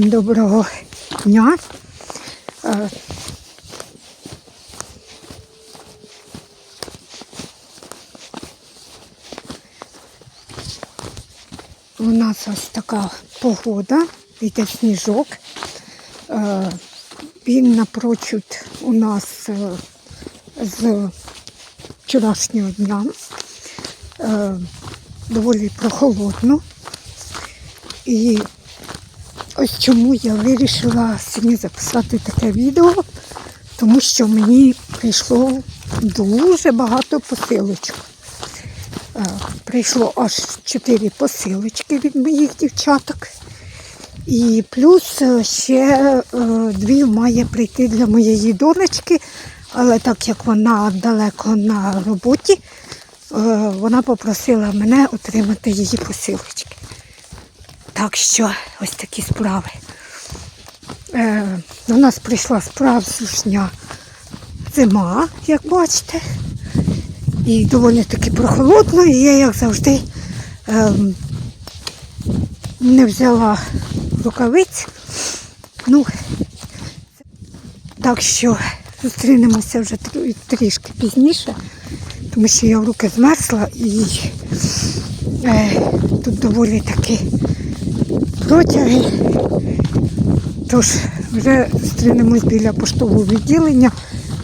Всім доброго дня. Е, У нас ось така погода, йде сніжок. Е, Він напрочуд у нас е, з вчорашнього дня. Доволі прохолодно. І ось чому я вирішила сьогодні записати таке відео, тому що мені прийшло дуже багато посилочок. Е, Прийшло аж 4 посилочки від моїх дівчаток. І плюс е, ще е, дві має прийти для моєї донечки, але так як вона далеко на роботі, вона попросила мене отримати її посилочки. Так що ось такі справи. Е, до нас прийшла справжня зима, як бачите. І доволі таки прохолодно, і я, як завжди, ем, не взяла рукавиць. Ну, так що зустрінемося вже трішки пізніше, тому що я в руки змерзла і е, тут доволі таки протяги. Тож вже зустрінемось біля поштового відділення.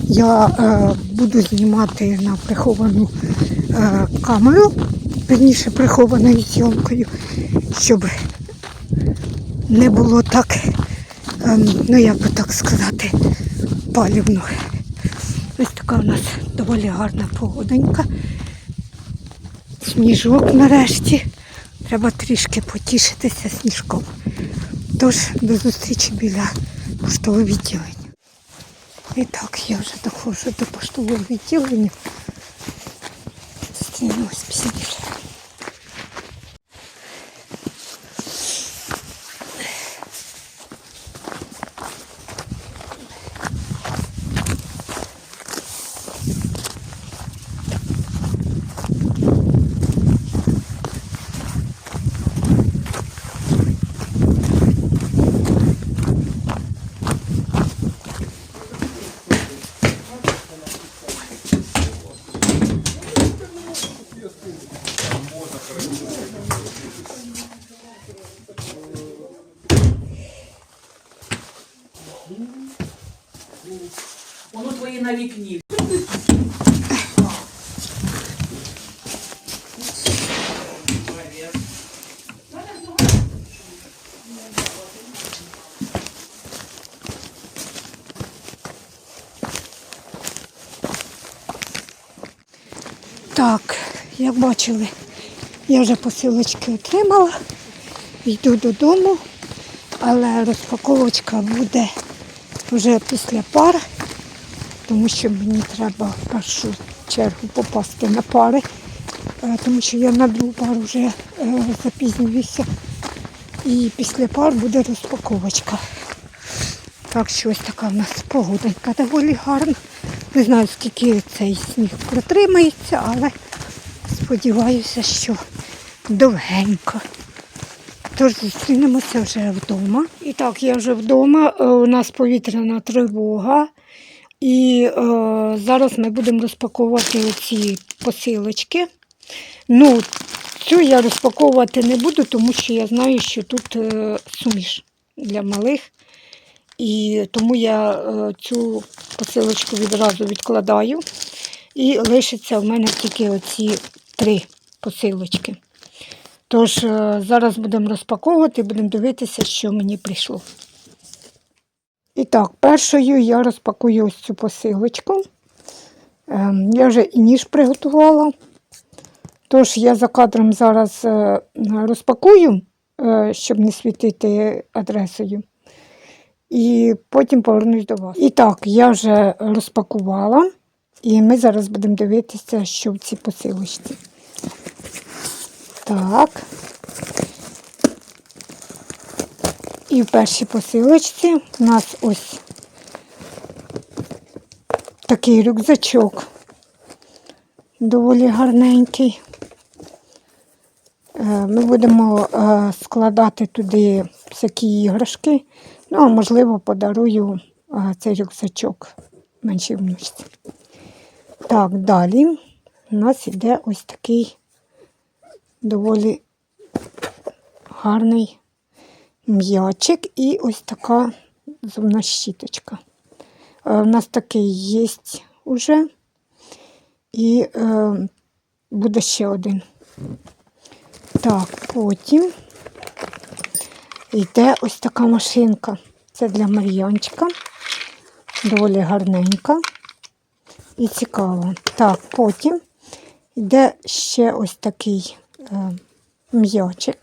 Я е, буду знімати на приховану е, камеру, верніше прихованою зйомкою, щоб не було так, ем, ну як би так сказати, палівно. Ось така у нас доволі гарна погодонька. Сніжок нарешті. Треба трішки потішитися сніжком. Тож до зустрічі біля поштового відділення. І так, я вже доходжу до поштового відділення. Зустрінемось пізніше. На вікні. Так, як бачили, я вже посилочки отримала. Йду додому, але розпаковочка буде вже після пар, тому що мені треба в першу чергу попасти на пари, е, тому що я на другу пару вже е, запізнююся. І після пар буде розпаковочка. Так що ось така в нас погоденька доволі гарна. Не знаю, скільки цей сніг протримається, але сподіваюся, що довгенько. Тож зустрінемося вже вдома. І так, я вже вдома. Е, У нас повітряна тривога. І е, зараз ми будемо розпаковувати ці посилочки. Ну, цю я розпаковувати не буду, тому що я знаю, що тут е, суміш для малих. І тому я е, цю посилочку відразу відкладаю. І лишиться в мене тільки оці три посилочки. Тож е, зараз будемо розпаковувати будемо дивитися, що мені прийшло. І так, першою я розпакую ось цю посилочку. Ем, Я вже і ніж приготувала. Тож я за кадром зараз е, розпакую, е, щоб не світити адресою. І потім повернусь до вас. І так, я вже розпакувала, і ми зараз будемо дивитися, що в цій посилочці. Так. І в першій посилочці у нас ось такий рюкзачок. Доволі гарненький. Е, Ми будемо е, складати туди всякі іграшки. Ну, а можливо, подарую цей рюкзачок меншій внучці. Так, далі у нас іде ось такий доволі гарний м'ячик і ось така зубна щіточка. Е, У нас такий є уже. І е, буде ще один. Так, потім йде ось така машинка. Це для Мар'янчика. Доволі гарненька і цікава. Так, потім йде ще ось такий е, м'ячик.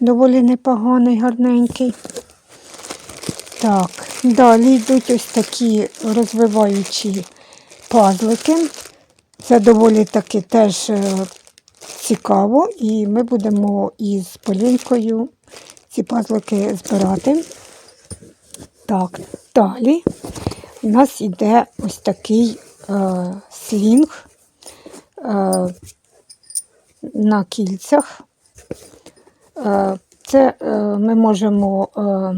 Доволі непоганий, гарненький. Так, далі йдуть ось такі розвиваючі пазлики. Це доволі таки теж е, цікаво, і ми будемо із Полінкою ці пазлики збирати. Так, далі у нас йде ось такий е, слінг е, на кільцях. Е, це е, ми можемо е,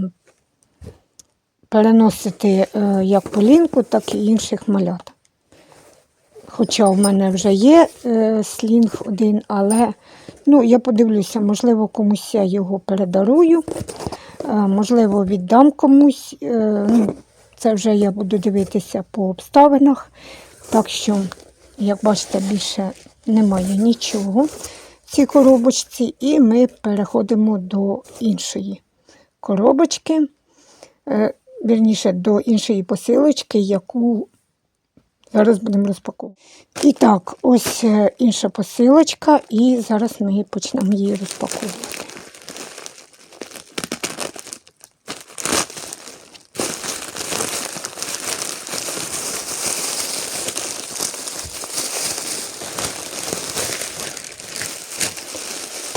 переносити як Полінку, так і інших малят. Хоча в мене вже є слінг один, але ну, я подивлюся, можливо, комусь я його передарую, можливо, віддам комусь. Ну, це вже я буду дивитися по обставинах. Так що, як бачите, більше немає нічого цій коробочці, і ми переходимо до іншої коробочки, е, вірніше, до іншої посилочки, яку Зараз будемо розпаковувати. І так, ось е, інша посилочка, і зараз ми почнемо її розпаковувати.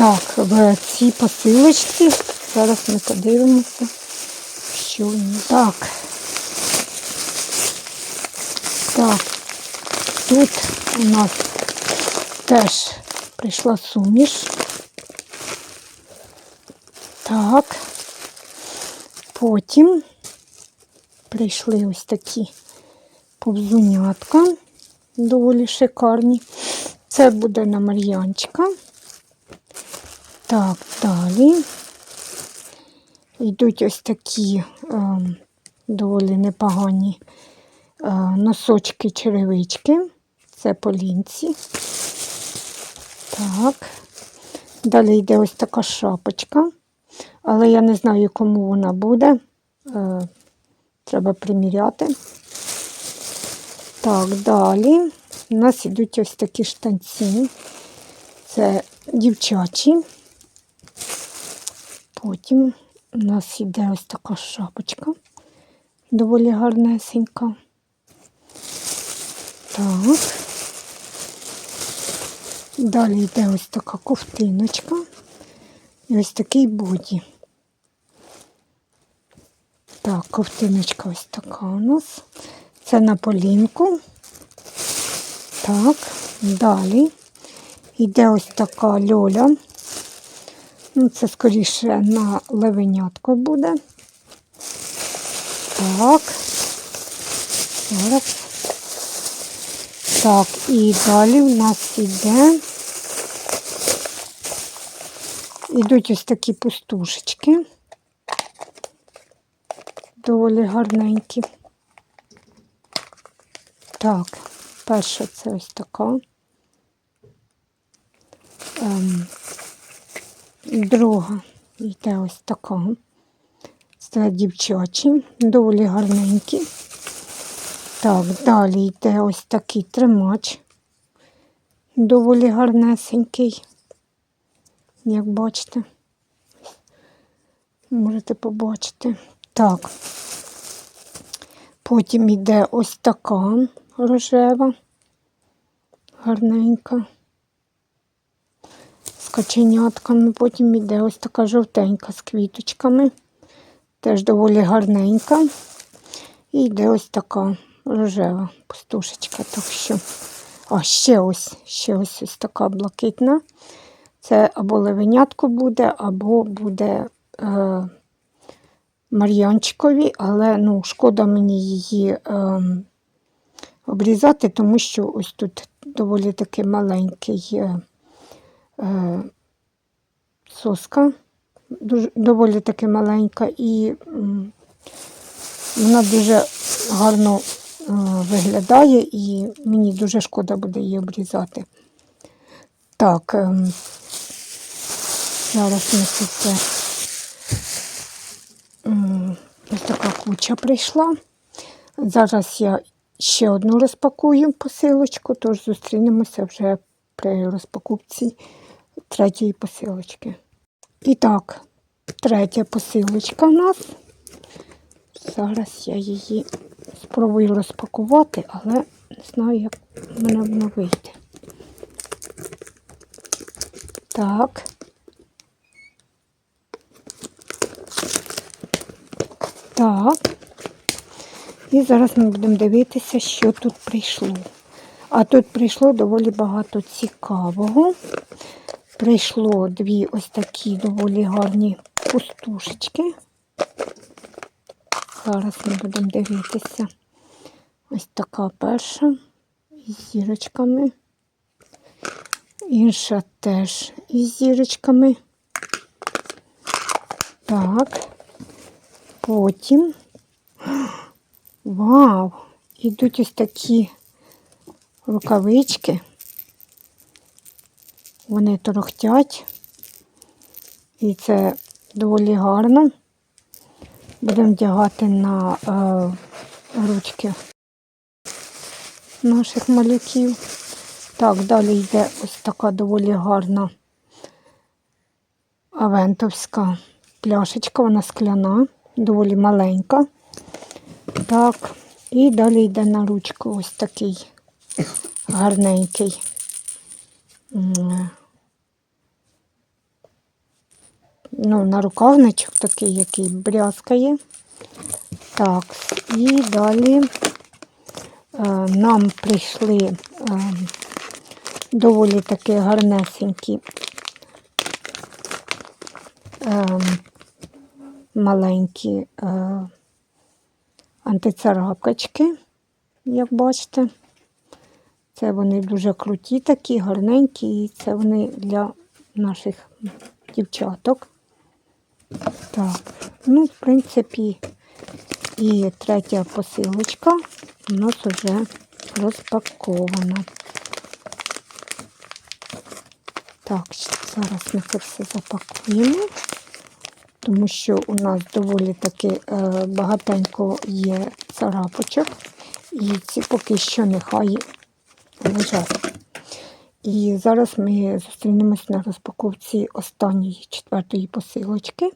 Так, в цій посилочці зараз ми подивимося, що ній. Так. Так, тут у нас теж прийшла суміш. Так. Потім прийшли ось такі повзунятка, доволі шикарні. Це буде на Мар'янчика. Так, далі. Йдуть ось такі е, доволі непогані е, носочки черевички. Це по лінці. Так. Далі йде ось така шапочка. Але я не знаю, кому вона буде. Е, треба приміряти. Так, далі у нас йдуть ось такі штанці. Це дівчачі. Потім у нас йде ось така шапочка. Доволі гарнесенька. Так. Далі йде ось така ковтиночка. І ось такий боді. Так, ковтиночка ось така у нас. Це на полінку. Так, далі йде ось така льоля. Ну, це скоріше на левенятко буде. Так. Зараз. Так, і далі в нас йде. Ідуть ось такі пустушечки. Доволі гарненькі. Так, перша це ось така. Ем, друга йде ось така. Це дівчачі, доволі гарненькі. Так, далі йде ось такий тримач. Доволі гарнесенький, як бачите. Можете побачити. Так. Потім йде ось така рожева, гарненька. Каченятками. Потім йде ось така жовтенька з квіточками. Теж доволі гарненька. І йде ось така рожева пустушечка. Так що, а ще ось, ще ось ось така блакитна. Це або левенятко буде, або буде е, Мар'янчикові, але ну, шкода мені її ем, обрізати, тому що ось тут доволі таки маленький е, е, соска, дуже, доволі таки маленька, і вона дуже гарно е, виглядає, і мені дуже шкода буде її обрізати. Так, ем, зараз ми це все. Ось така куча прийшла. Зараз я ще одну розпакую посилочку, тож зустрінемося вже при розпакувці третьої посилочки. І так, третя посилочка у нас. Зараз я її спробую розпакувати, але не знаю, як в мене воно вийде. Так. Так. І зараз ми будемо дивитися, що тут прийшло. А тут прийшло доволі багато цікавого. Прийшло дві ось такі доволі гарні пустушечки. Зараз ми будемо дивитися. Ось така перша із зірочками. Інша теж із зірочками. Так. Потім. Вау! Ідуть ось такі рукавички. Вони торохтять. І це доволі гарно. Будемо вдягати на е, ручки наших малюків. Так, далі йде ось така доволі гарна авентовська пляшечка, вона скляна, доволі маленька. Так, і далі йде на ручку ось такий гарненький. Ну, на рукавничок такий, який брязкає. Так, і далі е, нам прийшли е, доволі такі гарнесенькі е, маленькі антицарапочки, як бачите. Це вони дуже круті, такі, гарненькі, і це вони для наших дівчаток. Так, ну, в принципі, і третя посилочка у нас вже розпакована. Так, зараз ми це все запакуємо, тому що у нас доволі таки е, багатенько є царапочок, і ці поки що нехай лежать. І зараз ми зустрінемось на розпаковці останньої четвертої посилочки.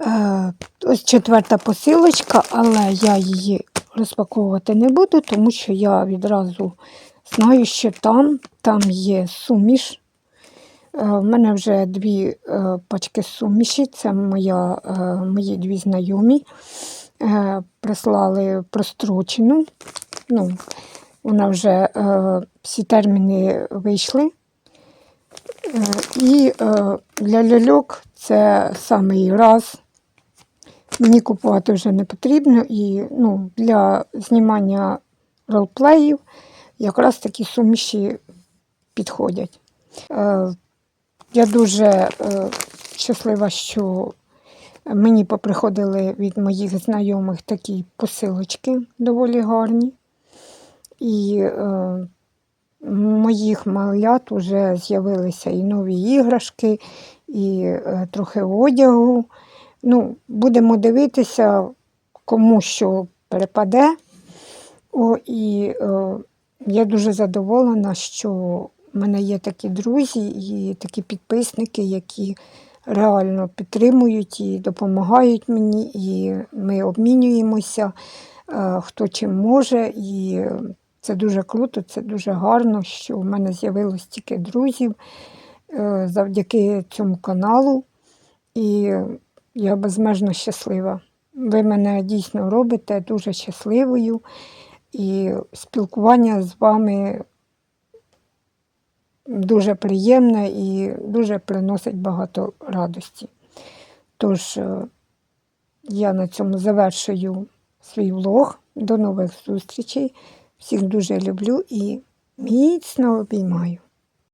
Е, Ось четверта посилочка, але я її розпаковувати не буду, тому що я відразу знаю, що там, там є суміш. Е, В мене вже дві е, пачки суміші, це моя, е, мої дві знайомі. Е, Прислали прострочену. Ну, вона вже е, всі терміни вийшли. Е, і е, для ляльок це самий раз. Мені купувати вже не потрібно. І ну, для знімання ролплеїв якраз такі суміші підходять. Е, я дуже е, щаслива, що мені поприходили від моїх знайомих такі посилочки доволі гарні. І е, моїх малят вже з'явилися і нові іграшки, і е, трохи одягу. Ну, будемо дивитися, кому що перепаде. О, і е, я дуже задоволена, що в мене є такі друзі і такі підписники, які реально підтримують і допомагають мені, і ми обмінюємося, е, хто чим може. І це дуже круто, це дуже гарно, що в мене з'явилось стільки друзів е, завдяки цьому каналу. І я безмежно щаслива. Ви мене дійсно робите дуже щасливою. І спілкування з вами дуже приємне і дуже приносить багато радості. Тож е, я на цьому завершую свій влог. До нових зустрічей. Всіх дуже люблю і міцно обіймаю.